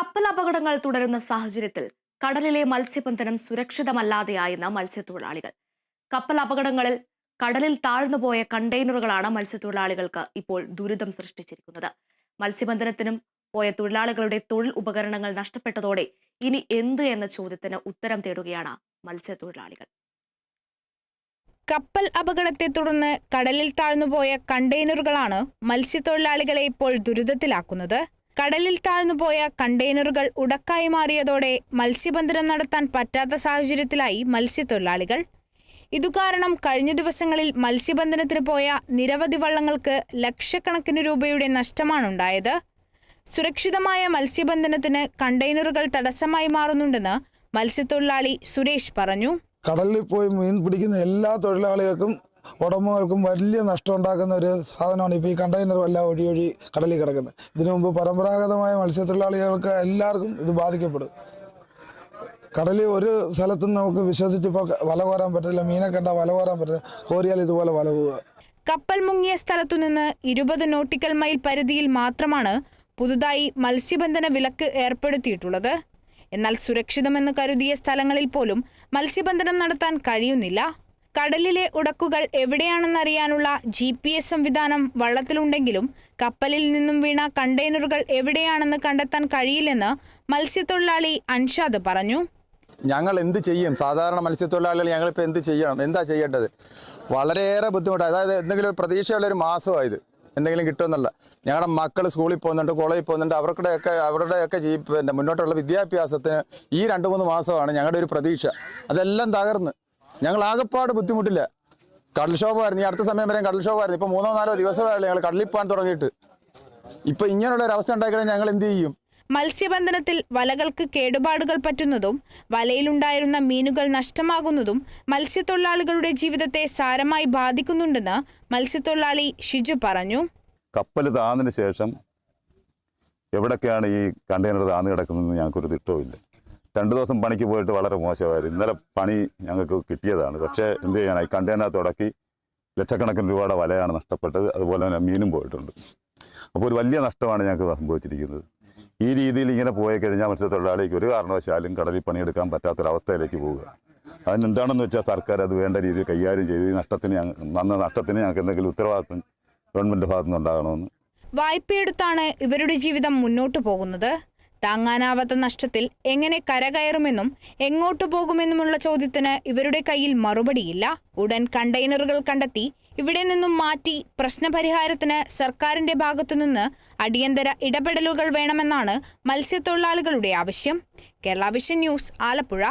കപ്പൽ അപകടങ്ങൾ തുടരുന്ന സാഹചര്യത്തിൽ കടലിലെ മത്സ്യബന്ധനം സുരക്ഷിതമല്ലാതെയായെന്ന് മത്സ്യത്തൊഴിലാളികൾ. കപ്പൽ അപകടങ്ങളിൽ കടലിൽ താഴ്ന്നുപോയ കണ്ടെയ്നറുകളാണ് മത്സ്യത്തൊഴിലാളികൾക്ക് ഇപ്പോൾ ദുരിതം സൃഷ്ടിച്ചിരിക്കുന്നത്. മത്സ്യബന്ധനത്തിനും പോയ തൊഴിലാളികളുടെ തൊഴിൽ ഉപകരണങ്ങൾ നഷ്ടപ്പെട്ടതോടെ ഇനി എന്ത് എന്ന ചോദ്യത്തിന് ഉത്തരം തേടുകയാണ് മത്സ്യത്തൊഴിലാളികൾ. കപ്പൽ അപകടത്തെ തുടർന്ന് കടലിൽ താഴ്ന്നുപോയ കണ്ടെയ്നറുകളാണ് മത്സ്യത്തൊഴിലാളികളെ ഇപ്പോൾ ദുരിതത്തിലാക്കുന്നത്. കടലിൽ താഴ്ന്നുപോയ കണ്ടെയ്നറുകൾ ഉടക്കായി മാറിയതോടെ മത്സ്യബന്ധനം നടത്താൻ പറ്റാത്ത സാഹചര്യത്തിലായി മത്സ്യത്തൊഴിലാളികൾ. ഇതുകാരണം കഴിഞ്ഞ ദിവസങ്ങളിൽ മത്സ്യബന്ധനത്തിന് പോയ നിരവധി വള്ളങ്ങൾക്ക് ലക്ഷക്കണക്കിന് രൂപയുടെ നഷ്ടമാണുണ്ടായത് സുരക്ഷിതമായ മത്സ്യബന്ധനത്തിന് കണ്ടെയ്നറുകൾ തടസ്സമായി മാറുന്നുണ്ടെന്ന് മത്സ്യത്തൊഴിലാളി സുരേഷ് പറഞ്ഞു. കടലിൽ പോയി മീൻ പിടിക്കുന്ന എല്ലാ തൊഴിലാളികൾക്കും ഉടമകൾക്കും വലിയ നഷ്ടം ഉണ്ടാക്കുന്ന ഒരു സാധനമാണ് ഇപ്പോൾ ഈ കണ്ടെയ്നർ എല്ലാം ഒഴി ഒഴി കടലിൽ കിടക്കുന്നത്. ഇതിനു മുമ്പ് പരമ്പരാഗതമായ മത്സ്യത്തൊഴിലാളികൾക്ക് എല്ലാവർക്കും ഇത് ബാധിക്കപ്പെടും. കടലിൽ ഒരു സ്ഥലത്ത് നമുക്ക് വിശ്വസിച്ചിപ്പോൾ വല കോരാൻ പറ്റില്ല മീനെ കണ്ട വല കോരാൻ പറ്റില്ല കോരിയാൽ ഇതുപോലെ വല പോവുക. കപ്പൽ മുങ്ങിയ സ്ഥലത്തുനിന്ന് ഇരുപത് നോട്ടിക്കൽ മൈൽ പരിധിയിൽ മാത്രമാണ് പുതുതായി മത്സ്യബന്ധന വിലക്ക് ഏർപ്പെടുത്തിയിട്ടുള്ളത്. എന്നാൽ സുരക്ഷിതമെന്ന് കരുതിയ സ്ഥലങ്ങളിൽ പോലും മത്സ്യബന്ധനം നടത്താൻ കഴിയുന്നില്ല. കടലിലെ ഉടക്കുകൾ എവിടെയാണെന്നറിയാനുള്ള ജി പി എസ് സംവിധാനം വള്ളത്തിലുണ്ടെങ്കിലും കപ്പലിൽ നിന്നും വീണ കണ്ടെയ്നറുകൾ എവിടെയാണെന്ന് കണ്ടെത്താൻ കഴിയില്ലെന്ന് മത്സ്യത്തൊഴിലാളി അൻഷാദ് പറഞ്ഞു. ഞങ്ങൾ എന്ത് ചെയ്യും? സാധാരണ മത്സ്യത്തൊഴിലാളികൾ ഞങ്ങൾ ഞങ്ങളിപ്പോൾ എന്ത് ചെയ്യണം? എന്താ ചെയ്യേണ്ടത്? വളരെയേറെ ബുദ്ധിമുട്ടാണ് അതായത് എന്തെങ്കിലും പ്രതീക്ഷയുള്ള ഒരു മാസമായത് എന്തെങ്കിലും കിട്ടുമെന്നുള്ള. ഞങ്ങളുടെ മക്കൾ സ്കൂളിൽ പോകുന്നുണ്ട് കോളേജിൽ പോകുന്നുണ്ട്. അവർക്കുടെയൊക്കെ അവരുടെയൊക്കെ ജീ പിന്നെ മുന്നോട്ടുള്ള വിദ്യാഭ്യാസത്തിന് ഈ രണ്ട് മൂന്ന് മാസമാണ് ഞങ്ങളുടെ ഒരു പ്രതീക്ഷ. അതെല്ലാം തകർന്ന്. ഞങ്ങൾ ആകെപ്പാട് ബുദ്ധിമുട്ടില്ല കടൽക്ഷോഭമായിരുന്നു ഈ അടുത്ത സമയം വരെയും കടൽക്ഷോഭമായിരുന്നു ഇപ്പോൾ മൂന്നോ നാലോ ദിവസമായല്ലോ ഞങ്ങൾ കടലിപ്പാൻ പോകാൻ തുടങ്ങിയിട്ട്. ഇപ്പോൾ ഇങ്ങനെയുള്ള ഒരു അവസ്ഥ ഉണ്ടാക്കിയാൽ ഞങ്ങൾ എന്ത് ചെയ്യും? മത്സ്യബന്ധനത്തിൽ വലകൾക്ക് കേടുപാടുകൾ പറ്റുന്നതും വലയിലുണ്ടായിരുന്ന മീനുകൾ നഷ്ടമാകുന്നതും മത്സ്യത്തൊഴിലാളികളുടെ ജീവിതത്തെ സാരമായി ബാധിക്കുന്നുണ്ടെന്ന് മത്സ്യത്തൊഴിലാളി ഷിജു പറഞ്ഞു. കപ്പൽ താന്നതിന് ശേഷം എവിടൊക്കെയാണ് ഈ കണ്ടെയ്നർ താന്ന് കിടക്കുന്നതെന്ന് ഞങ്ങൾക്കൊരു തിട്ടവുമില്ല. രണ്ട് ദിവസം പണിക്ക് പോയിട്ട് വളരെ മോശമായിരുന്നു. ഇന്നലെ പണി ഞങ്ങൾക്ക് കിട്ടിയതാണ്. പക്ഷേ എന്ത് ചെയ്യാനായി കണ്ടെയ്നർ തുടക്കി ലക്ഷക്കണക്കിന് രൂപയുടെ വലയാണ് നഷ്ടപ്പെട്ടത്. അതുപോലെ തന്നെ മീനും പോയിട്ടുണ്ട്. അപ്പോൾ ഒരു വലിയ നഷ്ടമാണ് ഞങ്ങൾക്ക് സംഭവിച്ചിരിക്കുന്നത്. ഈ രീതിയിൽ ഇങ്ങനെ പോയി കഴിഞ്ഞാൽ മത്സ്യത്തൊഴിലാളിക്ക് ഒരു കാരണവശാലും കടലിൽ പണിയെടുക്കാൻ പറ്റാത്തൊരവസ്ഥയിലേക്ക് പോവുക. അതിനെന്താണെന്ന് വെച്ചാൽ സർക്കാർ അത് വേണ്ട രീതിയിൽ കൈകാര്യം ചെയ്ത്. ഈ നഷ്ടത്തിന് നന്ന നഷ്ടത്തിന് ഞങ്ങൾക്ക് എന്തെങ്കിലും ഉത്തരവാദിത്വം ഗവൺമെന്റ് ഭാഗത്തുനിന്ന് ഉണ്ടാകണമെന്ന് വായ്പയെടുത്താണ് ഇവരുടെ ജീവിതം മുന്നോട്ട് പോകുന്നത്. താങ്ങാനാവാത്ത നഷ്ടത്തിൽ എങ്ങനെ കരകയറുമെന്നും എങ്ങോട്ടു പോകുമെന്നുമുള്ള ചോദ്യത്തിന് ഇവരുടെ കയ്യിൽ മറുപടിയില്ല. ഉടൻ കണ്ടെയ്നറുകൾ കണ്ടെത്തി ഇവിടെ നിന്നും മാറ്റി പ്രശ്നപരിഹാരത്തിന് സർക്കാരിന്റെ ഭാഗത്തുനിന്ന് അടിയന്തര ഇടപെടലുകൾ വേണമെന്നാണ് മത്സ്യത്തൊഴിലാളികളുടെ ആവശ്യം. Kerala vision news Alappuzha.